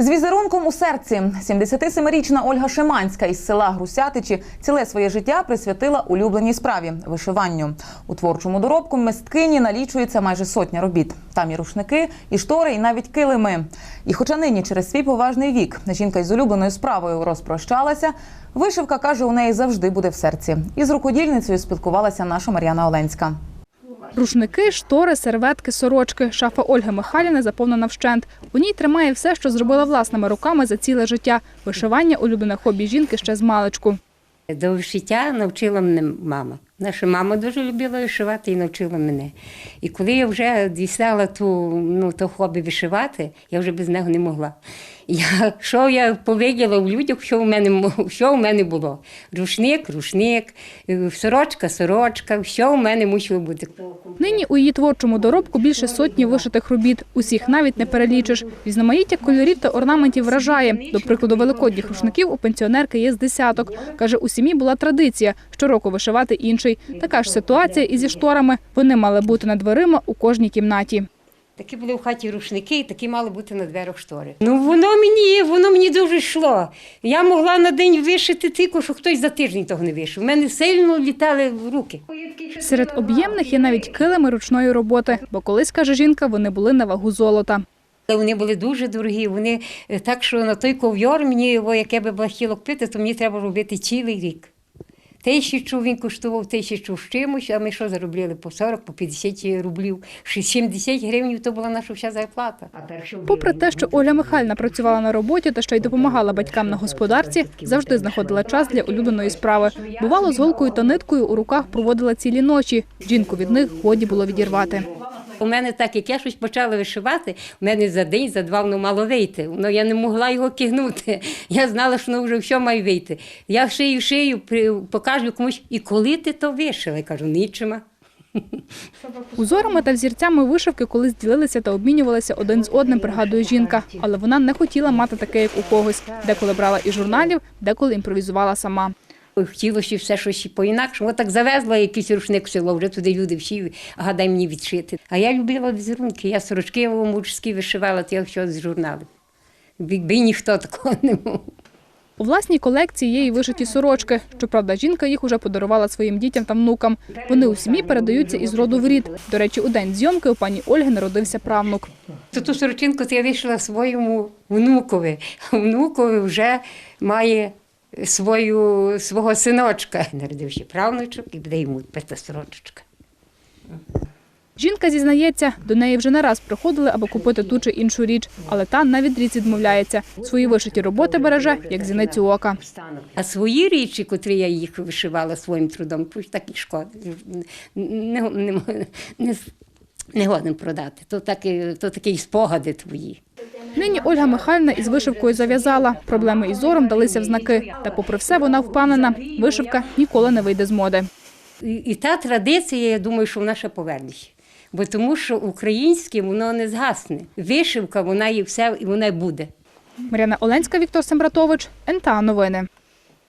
З візерунком у серці 77-річна Ольга Шиманська із села Грусятичі ціле своє життя присвятила улюбленій справі вишиванню. У творчому доробку мисткині налічується майже сотня робіт. Там і рушники, і штори, і навіть килими. І хоча нині через свій поважний вік жінка із улюбленою справою розпрощалася, вишивка каже, у неї завжди буде в серці. Із рукодільницею спілкувалася наша Мар'яна Оленська. Рушники, штори, серветки, сорочки. Шафа Ольги Михайліни заповнена вщент. У ній тримає все, що зробила власними руками за ціле життя. Вишивання – улюблене хобі жінки ще з маличку. До вишиття навчила мене мама. Наша мама дуже любила вишивати і навчила мене. І коли я вже дістала ту, ну, то хобі вишивати, я вже без нього не могла. Я, що я повиділа в людях, що в мене, що в мене було. Рушник, рушник, е, сорочка, сорочка, що в мене мусило бути. Нині у її творчому доробку більше сотні вишитих робіт. Усіх навіть не перелічиш. Різноманіття кольорів та орнаментів вражає. До прикладу, великодніх рушників у пенсіонерки є з десяток. Каже, у сім'ї була традиція щороку вишивати інший. Така ж ситуація і зі шторами. Вони мали бути над дверима у кожній кімнаті. Такі були в хаті рушники, і такі мали бути на дверях штори. Ну воно мені, воно мені дуже йшло. Я могла на день вишити тільки, що хтось за тиждень того не вишив. У мене сильно літали в руки. Серед об'ємних є навіть килими ручної роботи, бо колись, каже жінка, вони були на вагу золота. Вони були дуже дорогі. Вони е, так, що на той ковйор мені його, яке би хотіло купити, то мені треба робити цілий рік. Тисячу він коштував, тисячу з чимось, а ми що заробляли по 40, по 50 рублів. Ще 70 гривень то була наша вся зарплата. Попри те, що Оля Михайлівна працювала на роботі та ще й допомагала батькам на господарці, завжди знаходила час для улюбленої справи. Бувало, з голкою та ниткою у руках проводила цілі ночі. Жінку від них годі було відірвати. У мене так, як я щось почала вишивати, у мене за день, за два воно мало вийти. Ну, я не могла його кигнути. Я знала, що воно вже все має вийти. Я шию, шию, покажу комусь, і коли ти то вишила? Я кажу, нічима. Узорами та взірцями вишивки колись ділилися та обмінювалися один з одним, пригадує жінка. Але вона не хотіла мати таке, як у когось. Деколи брала із журналів, деколи імпровізувала сама. Хотілося все щось по-інакшому. Отак завезла якийсь рушник в село, вже туди люди всі, ага, дай мені відшити. А я любила візерунки, я сорочки мужські вишивала, то я що з журналів. Якби ніхто такого не мав. У власній колекції є і вишиті сорочки. Щоправда, жінка їх уже подарувала своїм дітям та внукам. Вони у сім'ї передаються із роду в рід. До речі, у день зйомки у пані Ольги народився правнук. То ту сорочинку я вийшла своєму внукові. Внукові вже має свою, свого синочка. Народився правнучок і буде йому пета сорочечка. Жінка зізнається, до неї вже не раз приходили, аби купити ту чи іншу річ, але та на відріз відмовляється. Свої вишиті роботи береже, як зіницю ока. А свої річі, котрі я їх вишивала своїм трудом, так і шкода. Не, не, не, не годен продати. То, такі, то такі спогади твої. Нині Ольга Михайлівна із вишивкою зав'язала. Проблеми із зором далися в знаки. Та попри все вона впевнена, вишивка ніколи не вийде з моди. І, і та традиція, я думаю, що вона ще повернеться. Бо тому що українське воно не згасне. Вишивка, вона і все і вона буде. Мар'яна Оленська, Віктор Сембратович, НТА Новини.